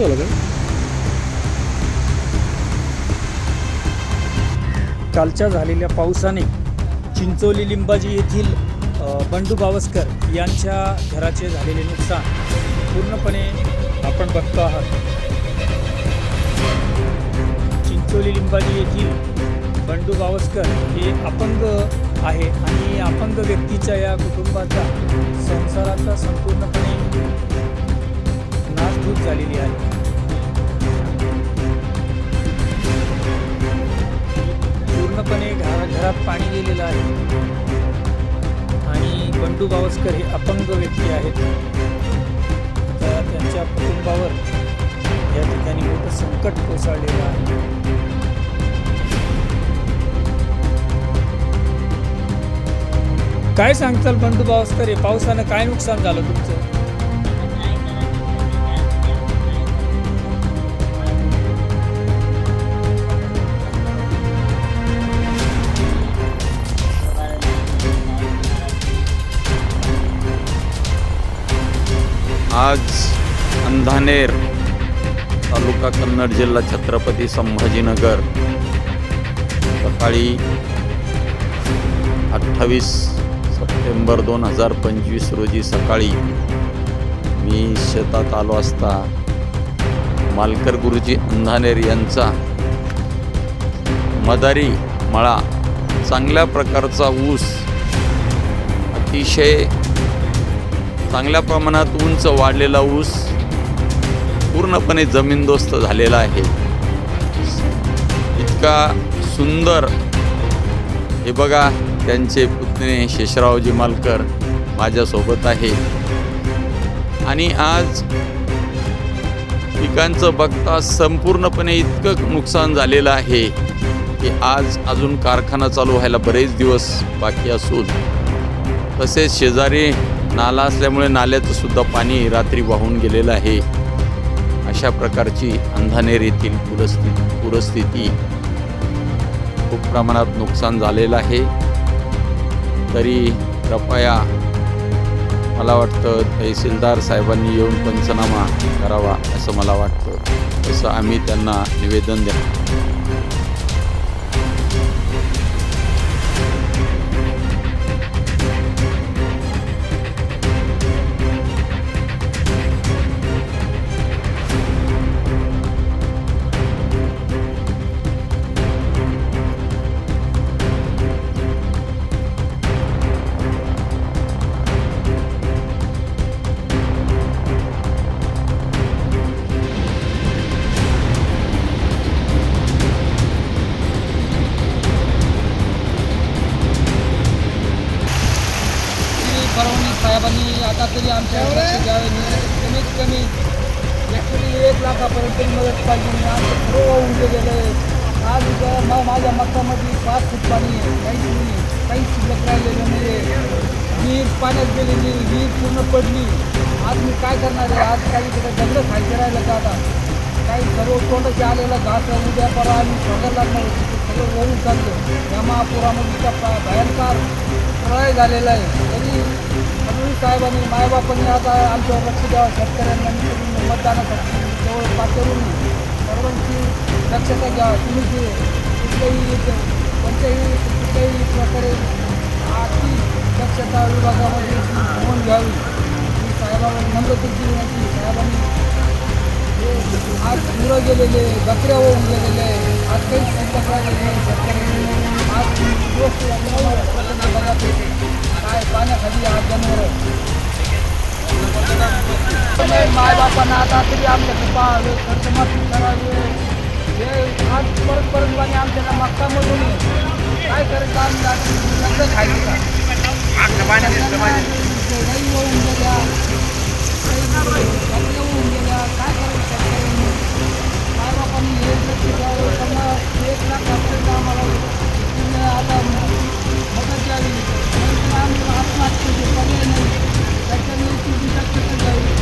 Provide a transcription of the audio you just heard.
झालं काय? कालच्या झालेल्या पावसाने चिंचोली लिंबाजी येथील बंडू बावस्कर यांच्या घराचे झालेले नुकसान पूर्णपणे आपण बघतो आहात. चिंचोली लिंबाजी येथील बंडू बावस्कर हे अपंग आहे आणि अपंग व्यक्तीच्या या कुटुंबाचा संसाराचा संपूर्णपणे घरात आहे. आणि बंडू बावस्कर हे अपंग व्यक्ती आहेत. तर त्यांच्या कुटुंबावर या ठिकाणी मोठं संकट कोसळलेलं आहे. काय सांगताल बंडू बावस्कर हे पावसानं काय नुकसान झालं तुमचं? आज अंधानेर तालुका कन्नड जिल्हा छत्रपती संभाजीनगर. सकाळी अठ्ठावीस सप्टेंबर दोन हजार पंचवीस रोजी सकाळी मी शेतात आलो असता मालकर गुरुजी अंधानेर यांचा मदारी मळा चांगल्या प्रकारचा ऊस अतिशय चांगल्या प्रमाणात उंच वाढलेला ऊस पूर्णपणे जमीनदोस्त झालेला आहे. इतका सुंदर हे बघा त्यांचे पुतणे शेषरावजी मालकर माझ्यासोबत आहे. आणि आज पिकांचं बघता संपूर्णपणे इतकं नुकसान झालेलं आहे की आज अजून कारखाना चालू व्हायला बरेच दिवस बाकी असून तसेच शेजारी नाला असल्यामुळे नाल्याचं सुद्धा पाणी रात्री वाहून गेलेलं आहे. अशा प्रकारची अंधानेर येथील पूरस्थिती पूरस्थिती खूप प्रमाणात नुकसान झालेलं आहे. तरी कृपया मला वाटतं तहसीलदार साहेबांनी येऊन पंचनामा करावा असं मला वाटतं. तसं आम्ही त्यांना निवेदन द्या फडणवीस साहेबांनी आता तरी आमच्या कमीत कमी ॲक्च्युली एक लाखापर्यंत मदत पाहिजे. आमचं सर्व वाहून गेलेलं आहे. आज इथं मा माझ्या मक्कामध्ये पाच फूट पाणी आहे. काहीच नाही. काहीच शिल्लक राहिलेलं नाही आहे विहीर पाण्यात गेलेली विहीर पूर्ण पडली. आज मी काय करणार आहे? आज काही तिथं दगड खायचं राहिलं का आता? काही सर्व तोंडाचे आलेलं घास उद्या परवा आम्ही शोधायला लागणार सगळं वळून चाललं. या महापुरामध्ये प्रा- भयंकर प्रलय झालेला आहे. फडणवीस साहेबांनी मायबापांनी आता आमच्यावर लक्ष द्यावं. शेतकऱ्यांना मतदानासाठी जवळ पाठवून सर्वांची दक्षता घ्यावा तुम्ही जे कुठल्याही कोणत्याही कुठल्याही प्रकारे आर्थिक दक्षता विभागामध्ये नोंद घ्यावी. ही साहेबांना नम्रतेची विनंती साहेबांनी आज मुलं गेलेले बकऱ्या होऊन गेलेले आज काही संपर्क शेतकऱ्यांनी पाण्याखाली आज जनावर म्हणजे मायबापांना आता तरी आमच्या पाहावे माफी करावे. हे आज परत परत पाणी आमच्या मागता मधून काय करत आम्ही आता खायचं का?